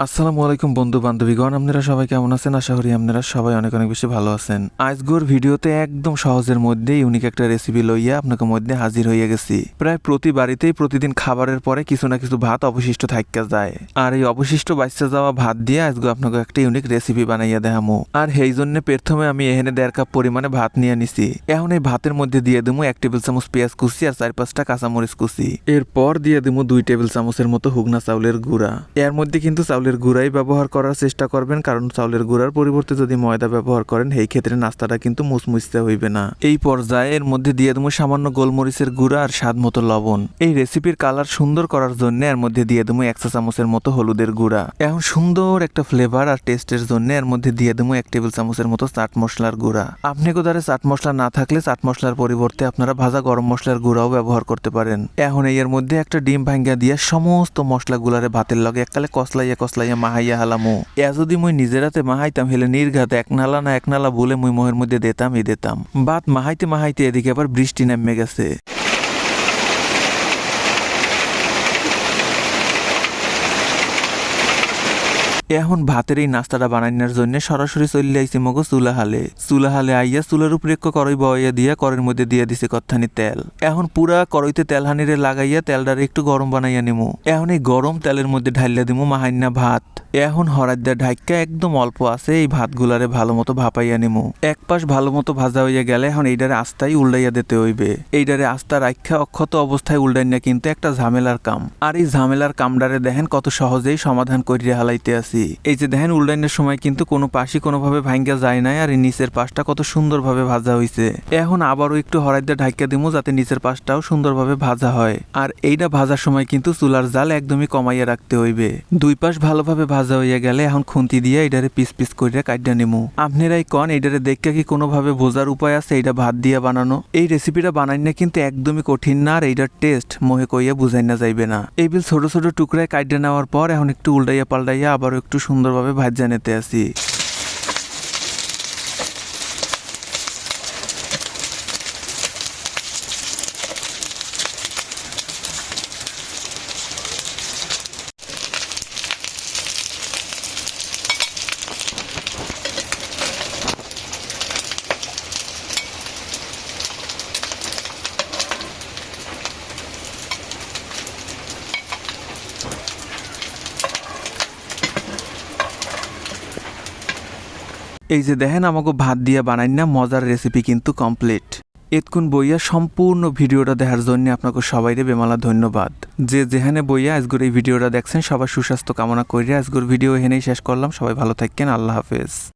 আসসালামু আলাইকুম, বন্ধু বান্ধবীগণ। আপনারা সবাই কেমন আছেন? আশা করি আপনারা সবাই অনেক অনেক বেশি ভালো আছেন। আজগোর ভিডিওতে একদম সহজের মধ্যে ইউনিক একটা রেসিপি লইয়া আপনাকে মধ্যে হাজির হয়ে গেছি। প্রায় প্রতি বাড়িতেই প্রতিদিন খাবারের পরে কিছু না কিছু ভাত অবশিষ্ট থাকা যায়। আর এই অবশিষ্ট বাচ্চা যাওয়া ভাত দিয়ে আজকে আপনাকে একটা ইউনিক রেসিপি বানাইয়া দেখামু। আর সেই জন্য প্রথমে আমি এখানে দেড় কাপ পরিমাণে ভাত নিয়ে নিছি। এখন এই ভাতের মধ্যে দিয়ে দেবো এক টেবিল চামচ পেঁয়াজ কুচি আর চার পাঁচটা কাঁচামরিচ কুচি। এরপর দিয়ে দেবো দুই টেবিল চামচের মতো হুগনা চাউলের গুঁড়া। এর মধ্যে কিন্তু চাউলের গুঁড়াই ব্যবহার করার চেষ্টা করবেন, কারণ চাউলের গুঁড়ার পরিবর্তে যদি ময়দা ব্যবহার করেন, সেই ক্ষেত্রে নাস্তাটা কিন্তু মুচমুচতে হইবে না। এই পর্যায়ে এর মধ্যে দিয়ে দেবো সামান্য গোলমরিচের গুঁড়া আর স্বাদ মতো লবণ। এই রেসিপির কালার সুন্দর করার জন্য এর মধ্যে দিয়ে দেবো এক চা চামচের মতো হলুদের গুঁড়া। এখন সুন্দর একটা ফ্লেভার আর টেস্টের জন্য এর মধ্যে দিয়ে দেবো এক টেবিল চামচের মতো চাট মশলার গুঁড়া। আপনি কোথায় চাট মশলা না থাকলে চাট মশলার পরিবর্তে আপনারা ভাজা গরম মশলার গুঁড়াও ব্যবহার করতে পারেন। এখন এর মধ্যে একটা ডিম ভাঙ্গা দিয়ে সমস্ত মশলা মশলাগুলারে ভাতের লগে এককালে কসলাইয়া কসলাইয়া মাহাইয়া হালামু। এয়া যদি মুই নিজেরাতে মাহাইতাম, হেলে নির্ঘাত এক নালা না এক নালা বলে মুই মোহের মধ্যে দেতাম ই দিতাম। বাত মাহাইতে মাহাইতে এদিকে আবার বৃষ্টি নেমে গেছে। এখন ভাতের এই নাস্তাটা বানানোর জন্য সরাসরি চলে আইসি মগো চুলা হালে চুলা হালে আইয়া চুলার উপরে করই বইয়া দিয়া করের মধ্যে দিয়ে দিছে কত্থানি তেল। এখন পুরা করইতে তেল হানিরে লাগাইয়া তেলটারে একটু গরম বানাইয়া নিমু। এখন এই গরম তেলের মধ্যে ঢাইলা দিমু মাহান্না ভাত। এখন হরাদ্দা ঢাইকা একদম অল্প আছে এই ভাতগুলারে ভালো মতো ভাপাইয়া নিমু। এক পাশ ভালো মতো ভাজা হইয়া গেলে এখন এইটারে আস্তাই উল্টাইয়া দিতে হইবে। এইটারে আস্তা রাখা অক্ষত অবস্থায় উল্টাই না কিন্তু একটা ঝামেলার কাম। আর এই ঝামেলার কামডারে দেখেন কত সহজেই সমাধান করিয়া হালাইতে আসি এই যে দেখেন উল্টাইনের সময় কিন্তু কোনো পাশই কোনোভাবে ভাঙ্গা যায় নাই আর নিচের পাশটা কত সুন্দরভাবে ভাজা হইছে। এখন আবারও একটু হরাইদা ঢাইকা দিমু যাতে নিচের পাশটাও সুন্দরভাবে ভাজা হয়। আর এইটা ভাজার সময় কিন্তু চুলার জাল একদমই কমাইয়া রাখতে হইবে। দুই পাশ ভালোভাবে ভাজা হইয়া গেলে এখন খুন্তি দিয়ে এটারে পিস পিস করিয়া কাটিয়া নিমু। আপনারাই কন, এটারে দেখে কি কোনোভাবে বোঝার উপায় আছে এইটা ভাত দিয়ে বানানো? এই রেসিপিটা বানাই না কিন্তু একদমই কঠিন না, আর এইটার টেস্ট মোহে কইয়া বুঝাই না যাইবে না। এই বিল ছোট ছোট টুকরায় কাটিয়ে নেওয়ার পর এখন একটু উল্টাইয়া পাল্টাইয়া আবারও একটু সুন্দরভাবে ভাজা নিতে আসি। এই যে দেখেন আমাকে ভাত দিয়ে বানাই না, মজার রেসিপি কিন্তু কমপ্লিট এতক্ষণ বইয়া সম্পূর্ণ ভিডিওটা দেখার জন্য আপনাকে সবাইরে বেমালা ধন্যবাদ। যে যেখানে বইয়া আজগুর এই ভিডিওটা দেখছেন, সবার সুস্বাস্থ্য কামনা করিয়া আজগুর ভিডিও এখানেই শেষ করলাম। সবাই ভালো থাকেন আল্লাহ হাফেজ।